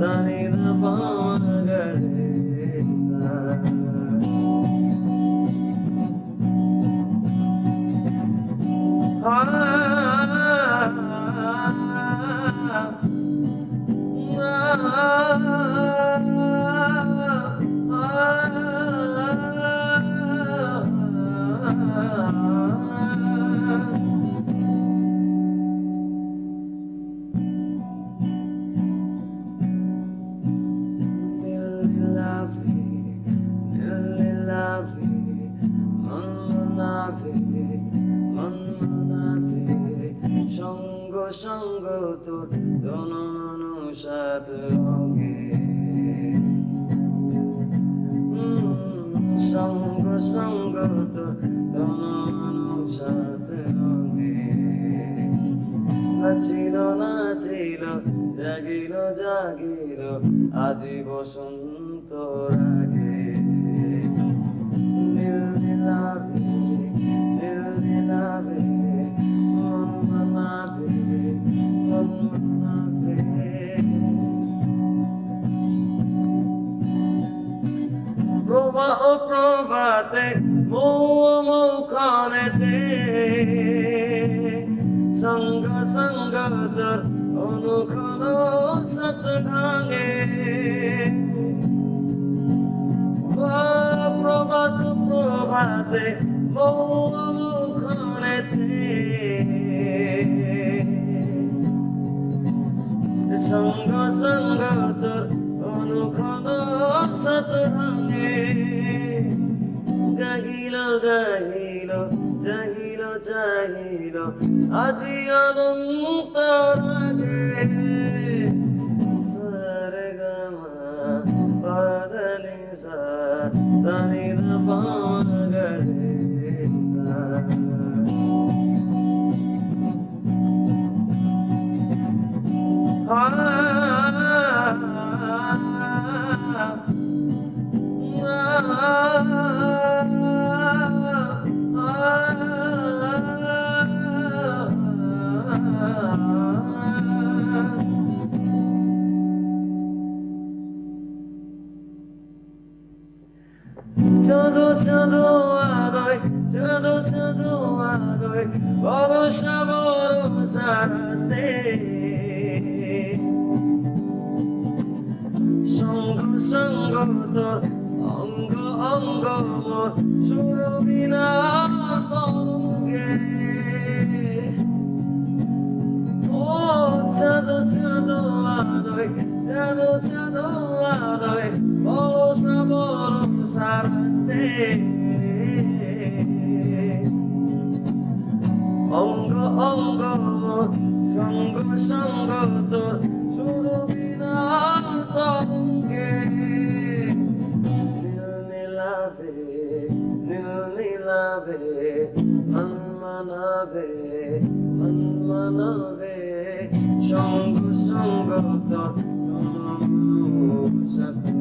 தனித பாவனகரே Ah, ah, ah, ah, ah. সঙ্গ তোর জনন সাত সঙ্গ সঙ্গ তোর জনন সাত রঙে। নাচিল নাচিল, জাগিল জাগিল আজি বসন্ত রাগে। নীল নীল মৌখানেতে সঙ্গ সঙ্গ তোর অনুক্ষণ সত ঢাঙে প্রভাত প্রভাতে মৌ গাহিল চাহিল চাহিল আজি অনন্ত রাগে সরে গমা পাদনি সা তনি দ পাগরে সা। চাঁদো ভরসা ভরসা রাতে সঙ্গ সঙ্গ তোর অঙ্গ অঙ্গ মোর সুরবিনা তরঙ্গে ও চাঁদো চাঁদো আলোয় চাঁদো চাঁদো আলোয় ভরসা ভরসা রাতে সঙ্গ সঙ্গ তোর সুরবিনা তরঙ্গে নীল নীলাভে নীল নীলাভে মন মানাবে মন মানাবে সঙ্গ সঙ্গ তোর সত্যে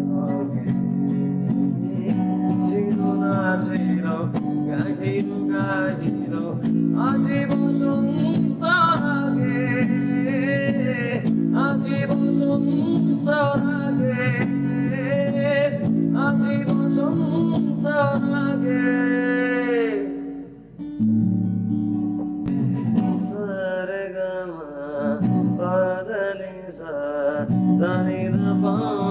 সুন্দর আগে আজীব সুন্দর আগে সরে গমা পাদনি সা জানি না পাগরে